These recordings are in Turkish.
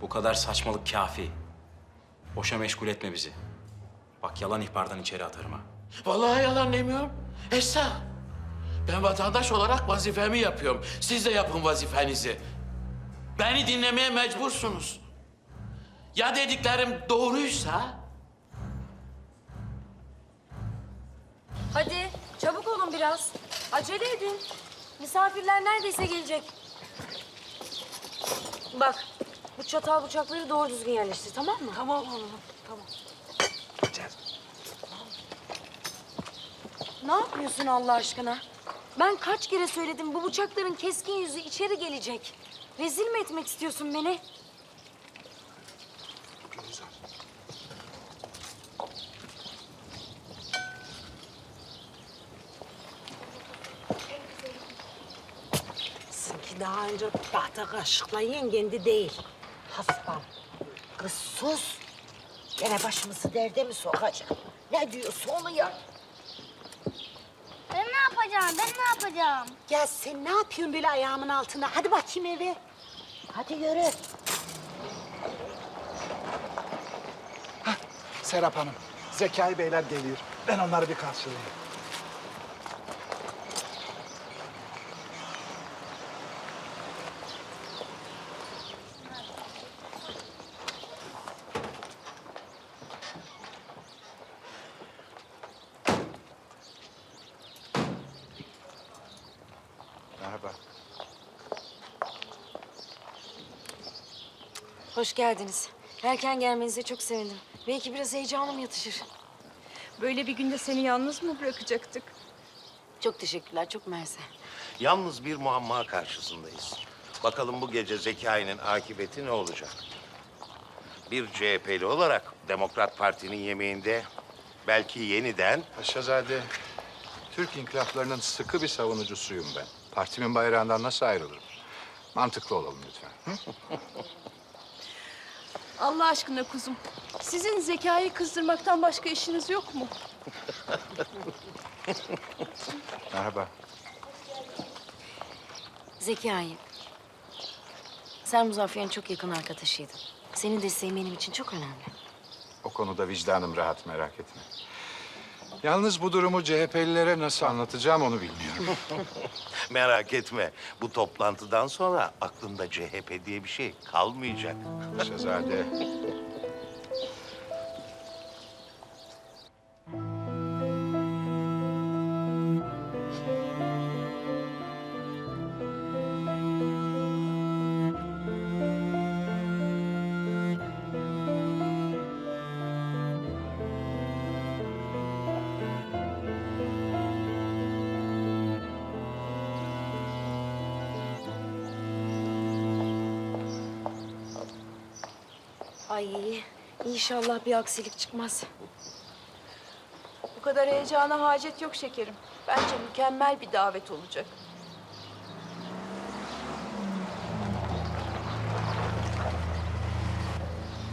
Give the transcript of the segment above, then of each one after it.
Bu kadar saçmalık kafi. Boşa meşgul etme bizi. Bak yalan ihbardan içeri atarım ha. Vallahi yalan demiyorum. Esra. Ben vatandaş olarak vazifemi yapıyorum. Siz de yapın vazifenizi. Beni dinlemeye mecbursunuz. Ya dediklerim doğruysa? Hadi çabuk olun biraz. Acele edin. Misafirler neredeyse gelecek. Bak bu çatal bıçakları doğru düzgün yerleştir tamam mı? Tamam oğlum tamam. Ne yapıyorsun Allah aşkına? Ben kaç kere söyledim bu bıçakların keskin yüzü içeri gelecek. Rezil mi etmek istiyorsun beni? Sanki daha önce tahta kaşıkla yengendi değil. Haspam. Kız sus. Gene başımızı derde mi sokacak? Ne diyorsa onu yap. Ben ne yapacağım? Ben ne yapacağım? Ya sen ne yapıyorsun böyle ayağımın altında? Hadi bakayım eve. Hadi yürü. Serap Hanım, Zekai Beyler geliyor. Ben onları bir karşılayayım. Merhaba. Hoş geldiniz. Erken gelmenize çok sevindim. Belki biraz heyecanım yatışır. Böyle bir günde seni yalnız mı bırakacaktık? Çok teşekkürler, çok mersi. Yalnız bir muamma karşısındayız. Bakalım bu gece Zekai'nin akıbeti ne olacak? Bir CHP'li olarak Demokrat Parti'nin yemeğinde belki yeniden Paşazade, Türk inkılaplarının sıkı bir savunucusuyum ben. Partimin bayrağından nasıl ayrılırım? Mantıklı olalım lütfen. Hı? Allah aşkına kuzum. Sizin zekayı kızdırmaktan başka işiniz yok mu? Merhaba. Zekai, sen Muzaffer'in çok yakın arkadaşıydın. Senin desteğin benim için çok önemli. O konuda vicdanım rahat merak etme. Yalnız bu durumu CHP'lilere nasıl anlatacağım onu bilmiyorum. merak etme. Bu toplantıdan sonra aklında CHP diye bir şey kalmayacak. Paşazade. Ay inşallah bir aksilik çıkmaz. Bu kadar heyecana hacet yok şekerim. Bence mükemmel bir davet olacak.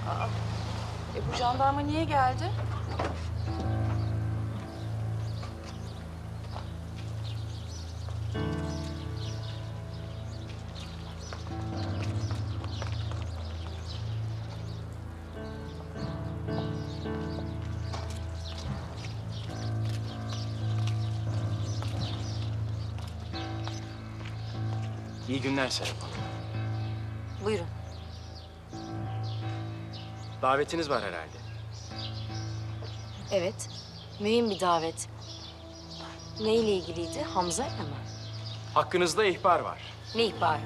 Aa, e bu jandarma niye geldi? İyi günler Serap Hanım. Buyurun. Davetiniz var herhalde. Evet, mühim bir davet. Neyle ilgiliydi? Hamza'yla mı? Hakkınızda ihbar var. Ne ihbarı?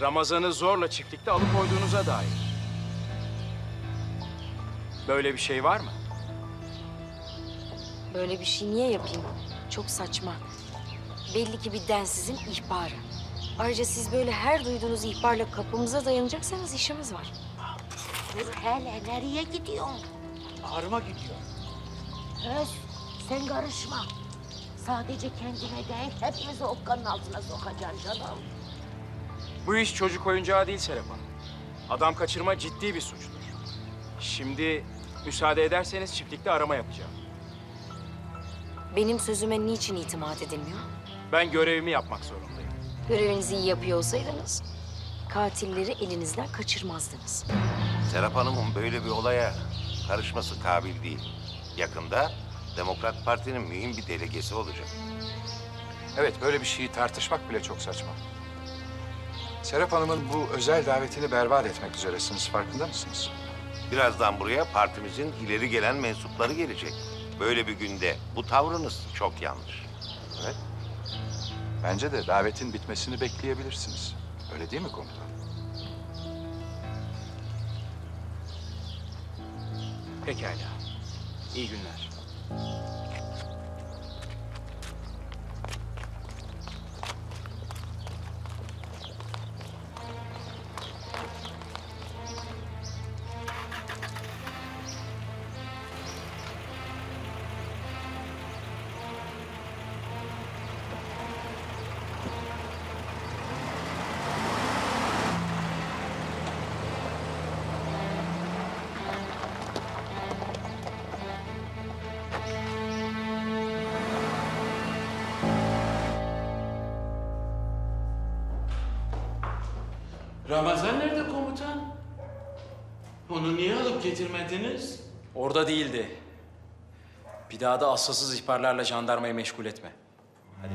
Ramazan'ı zorla çiftlikte alıkoyduğunuza dair. Böyle bir şey var mı? Böyle bir şey niye yapayım? Çok saçma. Belli ki bir densizin ihbarı. Ayrıca siz böyle her duyduğunuz ihbarla kapımıza dayanacaksanız işimiz var. Dur hele nereye gidiyorsun? Ağrıma gidiyor. Öz sen karışma. Sadece kendine değil hepimizi okkanın altına sokacaksın canım. Bu iş çocuk oyuncağı değil Serap Hanım. Adam kaçırma ciddi bir suçtur. Şimdi müsaade ederseniz çiftlikte arama yapacağım. Benim sözüme niçin itimat edilmiyor? Ben görevimi yapmak zorundayım. Görevinizi iyi yapıyor olsaydınız katilleri elinizden kaçırmazdınız. Serap Hanım'ın böyle bir olaya karışması kabil değil. Yakında Demokrat Parti'nin mühim bir delegesi olacak. Evet, böyle bir şeyi tartışmak bile çok saçma. Serap Hanım'ın bu özel davetini berbat etmek üzeresiniz. Farkında mısınız? Birazdan buraya partimizin ileri gelen mensupları gelecek. Böyle bir günde bu tavrınız çok yanlış. Evet. Bence de davetin bitmesini bekleyebilirsiniz. Öyle değil mi komutan? Pekala. İyi günler. Ramazan nerede komutan? Onu niye alıp getirmediniz? Orada değildi. Bir daha da asılsız ihbarlarla jandarmayı meşgul etme. Hadi.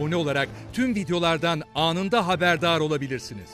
abone olarak tüm videolardan anında haberdar olabilirsiniz.